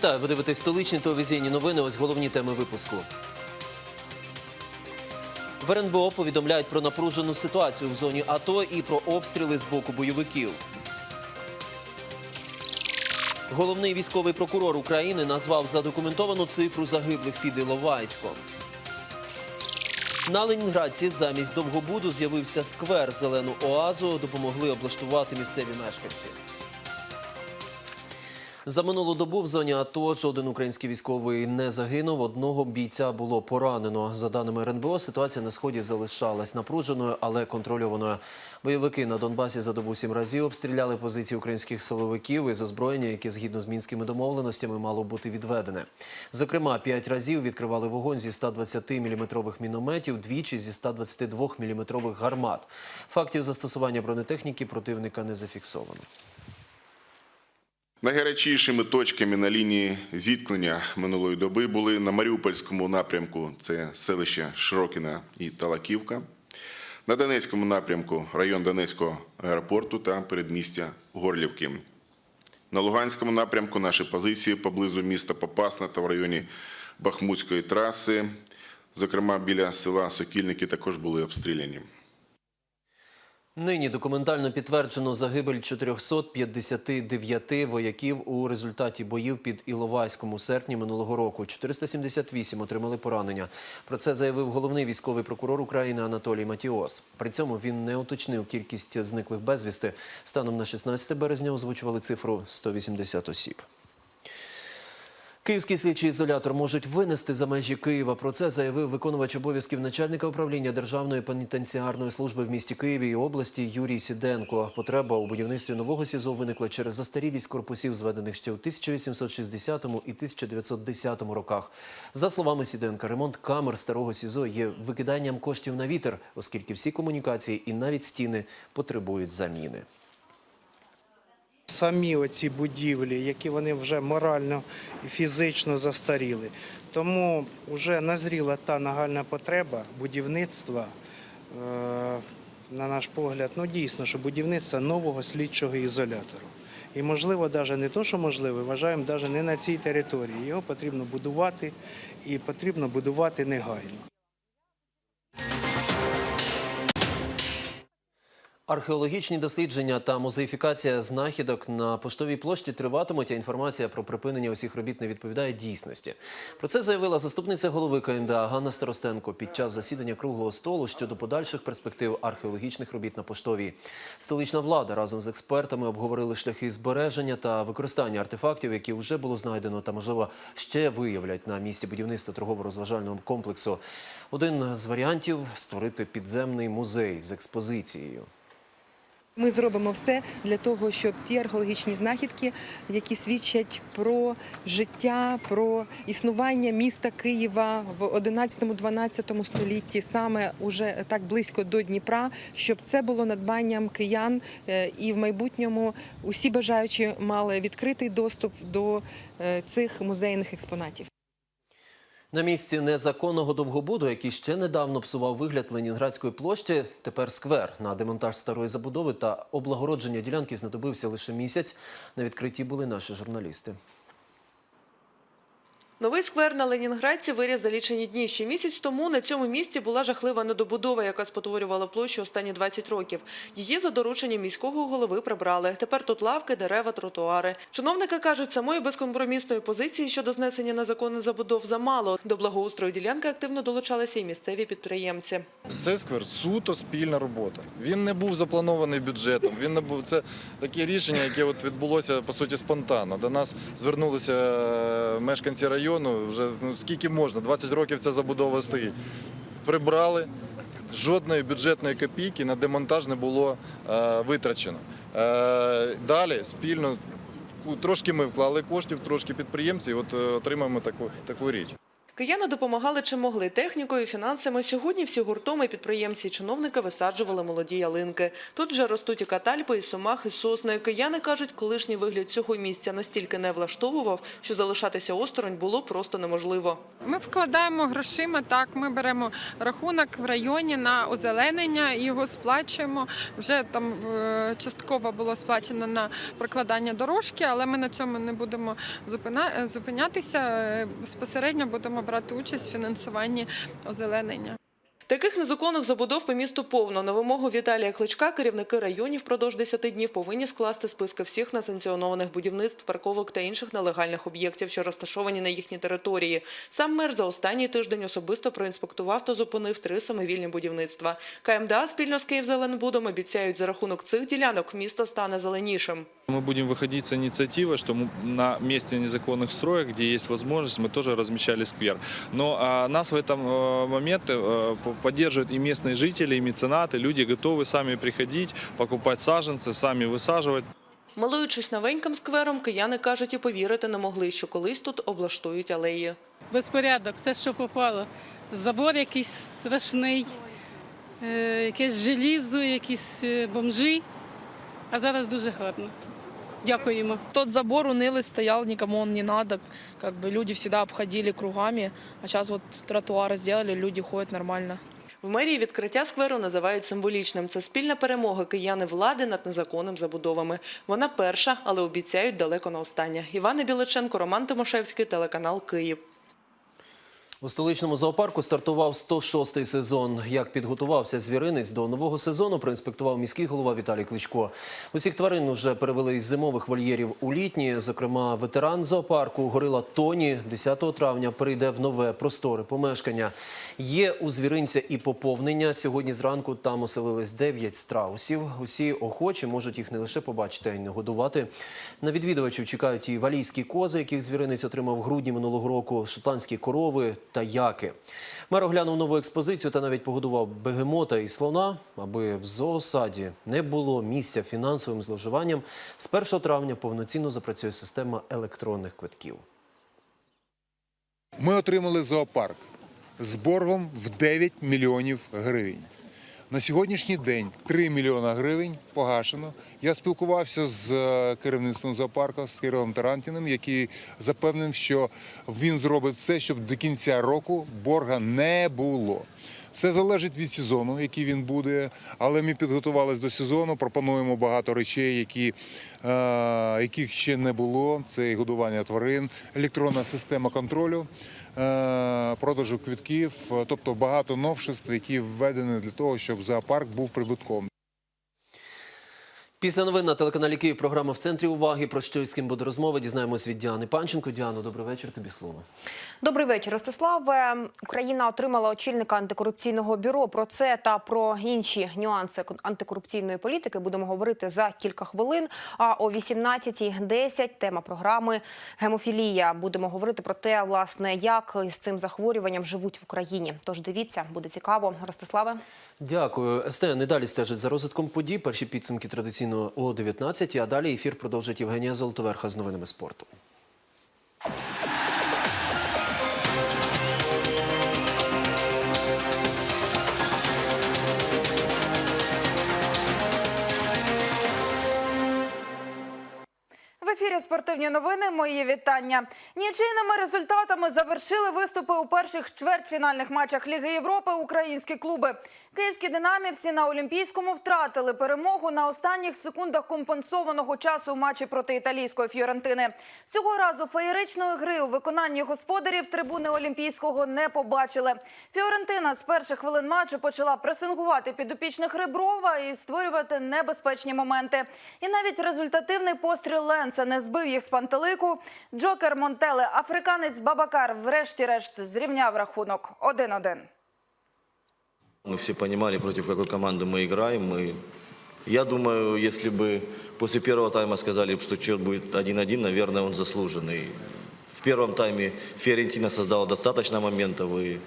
Вітаю, ви дивитесь столичні телевізійні новини. Ось головні теми випуску. В РНБО повідомляють про напружену ситуацію в зоні АТО і про обстріли з боку бойовиків. Головний військовий прокурор України назвав задокументовану цифру загиблих під Іловайськом. На Ленінградці замість Довгобуду з'явився сквер зелену оазу. Допомогли облаштувати місцеві мешканці. За минулу добу в зоні АТО жоден український військовий не загинув. Одного бійця було поранено. За даними РНБО, ситуація на сході залишалась напруженою, але контрольованою. Бойовики на Донбасі за добу сім разів обстріляли позиції українських силовиків із озброєння, яке згідно з мінськими домовленостями мало бути відведене. Зокрема, п'ять разів відкривали вогонь зі 120-мм мінометів, двічі зі 122-мм гармат. Фактів застосування бронетехніки противника не зафіксовано. Найгарячішими точками на лінії зіткнення минулої доби були на Маріупольському напрямку це селище Широкіна і Талаківка. На Донецькому напрямку район Донецького аеропорту та передмістя Горлівки. На Луганському напрямку наші позиції поблизу міста Попасна та в районі Бахмутської траси, зокрема біля села Сокільники, також були обстріляні. Нині документально підтверджено загибель 459 вояків у результаті боїв під Іловайськом у серпні минулого року. 478 отримали поранення. Про це заявив головний військовий прокурор України Анатолій Матіос. При цьому він не уточнив кількість зниклих безвісти. Станом на 16 березня озвучували цифру 180 осіб. Київський слідчий ізолятор можуть винести за межі Києва. Про це заявив виконувач обов'язків начальника управління Державної пенітенціарної служби в місті Києві і області Юрій Сіденко. Потреба у будівництві нового СІЗО виникла через застарілість корпусів, зведених ще у 1860 і 1910 роках. За словами Сіденка, ремонт камер старого СІЗО є викиданням коштів на вітер, оскільки всі комунікації і навіть стіни потребують заміни. Самі оці будівлі, які вони вже морально і фізично застаріли. Тому вже назріла та нагальна потреба будівництва, е, на наш погляд, ну дійсно, що будівництва нового слідчого ізолятору. І можливо, навіть не то, що можливо, вважаємо, навіть не на цій території. Його потрібно будувати і потрібно будувати негайно. Археологічні дослідження та музеїфікація знахідок на поштовій площі триватимуть, а інформація про припинення усіх робіт не відповідає дійсності. Про це заявила заступниця голови КМДА Ганна Старостенко під час засідання круглого столу щодо подальших перспектив археологічних робіт на поштовій. Столична влада разом з експертами обговорили шляхи збереження та використання артефактів, які вже було знайдено та, можливо, ще виявлять на місці будівництва торгово-розважального комплексу. Один з варіантів створити підземний музей з експозицією. Ми зробимо все для того, щоб ті археологічні знахідки, які свідчать про життя, про існування міста Києва в 11-12 столітті, саме уже так близько до Дніпра, щоб це було надбанням киян, е, і в майбутньому усі бажаючі мали відкритий доступ до е, цих музейних експонатів. На місці незаконного довгобуду, який ще недавно псував вигляд Ленінградської площі, тепер сквер. На демонтаж старої забудови та облагородження ділянки знадобився лише місяць. На відкритті були наші журналісти. Новий сквер на Ленінградці виріс за лічені дні. Ще місяць тому на цьому місці була жахлива недобудова, яка спотворювала площу останні 20 років. Її за дорученням міського голови прибрали. Тепер тут лавки, дерева, тротуари. Чиновники кажуть, самої безкомпромісної позиції щодо знесення незаконних забудов замало. До благоустрою ділянки активно долучалися і місцеві підприємці. Це сквер суто спільна робота. Він не був запланований бюджетом. Він не був це таке рішення, яке от відбулося по суті спонтанно. До нас звернулися е, мешканці району. Вже ну скільки можна, 20 років ця забудова стоїть. Прибрали. Жодної бюджетної копійки на демонтаж не було е, витрачено. Е, далі спільно трошки ми вклали коштів, трошки підприємці, і от е, отримаємо таку, таку річ. Кияни допомагали чим могли технікою, фінансами. Сьогодні всі гуртом і підприємці і чиновники висаджували молоді ялинки. Тут вже ростуть і катальпи, і сумах, і сосни. Кияни кажуть, колишній вигляд цього місця настільки не влаштовував, що залишатися осторонь було просто неможливо. Ми вкладаємо грошима. Так, ми беремо рахунок в районі на озеленення його сплачуємо. Вже там е, частково було сплачено на прокладання дорожки, але ми на цьому не будемо зупинятися. Е, Безпосередньо будемо брати участь в фінансуванні озеленення. Таких незаконних забудов по місту повно. На вимогу Віталія Кличка керівники районів впродовж 10 днів повинні скласти списки всіх несанкціонованих будівництв, парковок та інших нелегальних об'єктів, що розташовані на їхній території. Сам мер за останній тиждень особисто проінспектував та зупинив три самовільні будівництва. КМДА спільно з Київзеленбудом обіцяють за рахунок цих ділянок місто стане зеленішим. Мы будем выходить с инициативой, что мы на месте незаконных строек, где есть возможность, мы тоже размещали сквер. Но а, нас в этом э, моменте э, по- поддерживают и местные жители, и меценаты. Люди готовы сами приходить, покупать саженцы, сами высаживать. Милуючись новеньким сквером, кияни кажуть і повірити не могли, що колись тут облаштують алеї. безпорядок, все, що попало. Забор якийсь страшний, е, якесь желізо, якісь е, бомжі. А зараз дуже гарно. Дякуємо. Тот забор унылый стоял, никому он не надо. Как бы люди всегда обходили кругами, а сейчас вот тротуары сделали, люди ходят нормально. В мерії відкриття скверу називають символічним. Це спільна перемога кияни влади над незаконним забудовами. Вона перша, але обіцяють далеко на остання. Івана Біличенко, Роман Тимошевський, телеканал Київ. У столичному зоопарку стартував 106-й сезон. Як підготувався звіринець до нового сезону, проінспектував міський голова Віталій Кличко. Усіх тварин уже перевели із зимових вольєрів у літні. Зокрема, ветеран зоопарку горила Тоні 10 травня перейде в нове просторе помешкання. Є у звіринця і поповнення. Сьогодні зранку там оселились 9 страусів. Усі охочі можуть їх не лише побачити, а й не годувати. На відвідувачів чекають і валійські кози, яких звіринець отримав в грудні минулого року, шотландські корови та яки. Мер оглянув нову експозицію та навіть погодував бегемота і слона, аби в зоосаді не було місця фінансовим зловживанням. З 1 травня повноцінно запрацює система електронних квитків. Ми отримали зоопарк з боргом в 9 мільйонів гривень. На сьогоднішній день 3 мільйона гривень погашено. Я спілкувався з е, керівництвом зоопарку, з Кирилом Тарантіним, який запевнив, що він зробить все, щоб до кінця року борга не було. Все залежить від сезону, який він буде, але ми підготувалися до сезону, пропонуємо багато речей, які, е, яких ще не було. Це і годування тварин, електронна система контролю, е, продажу квитків, е, тобто багато новшеств, які введені для того, щоб зоопарк був прибутком. Після новин на телеканалі Київ програма в центрі уваги. Про що з ким буде розмова? Дізнаємось від Діани Панченко. Діано, добрий вечір. Тобі слово. Добрий вечір, Ростиславе. Україна отримала очільника антикорупційного бюро. Про це та про інші нюанси антикорупційної політики будемо говорити за кілька хвилин. А о 18.10 тема програми гемофілія. Будемо говорити про те, власне, як з цим захворюванням живуть в Україні. Тож дивіться, буде цікаво. Ростиславе. Дякую. СТН і далі стежить за розвитком подій. Перші підсумки традиційно о 19 а далі ефір продовжить Євгенія Золотоверха з новинами спорту. Ефірі спортивні новини. Мої вітання. Нічийними результатами завершили виступи у перших чвертьфінальних матчах Ліги Європи українські клуби. Київські динамівці на Олімпійському втратили перемогу на останніх секундах компенсованого часу матчі проти італійської Фіорентини. Цього разу феєричної гри у виконанні господарів трибуни Олімпійського не побачили. Фіорентина з перших хвилин матчу почала пресингувати підопічних Реброва і створювати небезпечні моменти. І навіть результативний постріл Ленса не збив їх з пантелику. Джокер Монтеле, африканець Бабакар, врешті-решт зрівняв рахунок 1-1. Мы все понимали, против какой команды мы играем. Мы... Я думаю, если бы после первого тайма сказали, что счет будет 1-1, наверное, он заслуженный. В первом тайме Фиорентина создала достаточно моментов. И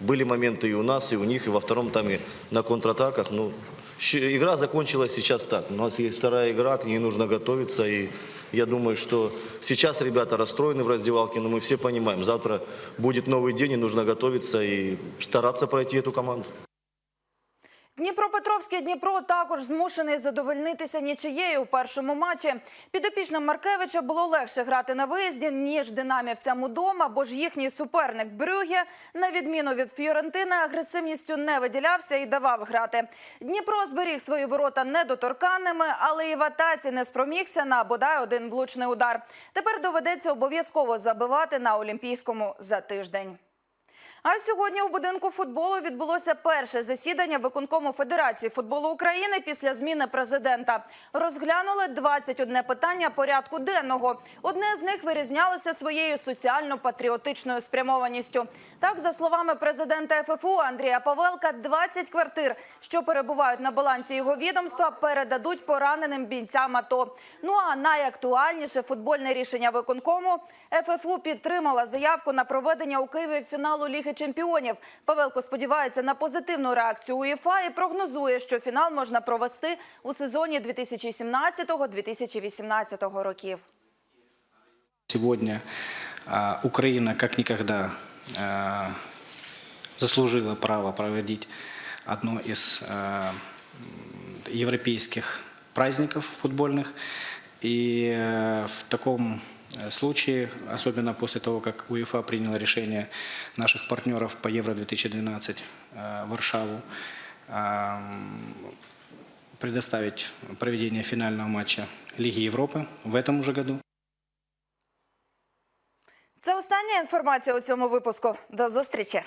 были моменты и у нас, и у них. И во втором тайме на контратаках. Ну, щ- игра закончилась сейчас так. У нас есть вторая игра, к ней нужно готовиться. И Я думаю, что сейчас ребята расстроены в раздевалке, но мы все понимаем, завтра будет новый день и нужно готовиться и стараться пройти эту команду. Дніпропетровський Дніпро також змушений задовольнитися нічиєю у першому матчі. Підопічним Маркевича було легше грати на виїзді, ніж динамівцям удома, бо ж їхній суперник Брюге, на відміну від Фіорентини, агресивністю не виділявся і давав грати. Дніпро зберіг свої ворота недоторканними, але і в атаці не спромігся на бодай один влучний удар. Тепер доведеться обов'язково забивати на Олімпійському за тиждень. А сьогодні у будинку футболу відбулося перше засідання виконкому Федерації футболу України після зміни президента. Розглянули 21 питання порядку денного. Одне з них вирізнялося своєю соціально-патріотичною спрямованістю. Так, за словами президента ФФУ Андрія Павелка, 20 квартир, що перебувають на балансі його відомства, передадуть пораненим бійцям АТО. Ну а найактуальніше футбольне рішення виконкому ФФУ підтримала заявку на проведення у Києві фіналу Ліги чемпіонів. Павелко сподівається на позитивну реакцію УЄФА і прогнозує, що фінал можна провести у сезоні 2017-2018 років. Сегодня а, Украина как никогда а, заслужила право проводить одно из а, м, европейских праздников футбольных. И э, в таком э, случае, особенно после того, как УЕФА приняла решение наших партнеров по Евро-2012 э, Варшаву, а, м, предоставить проведение финального матча Лиги Европы в этом уже году. Це остання інформація у цьому випуску. До зустрічі.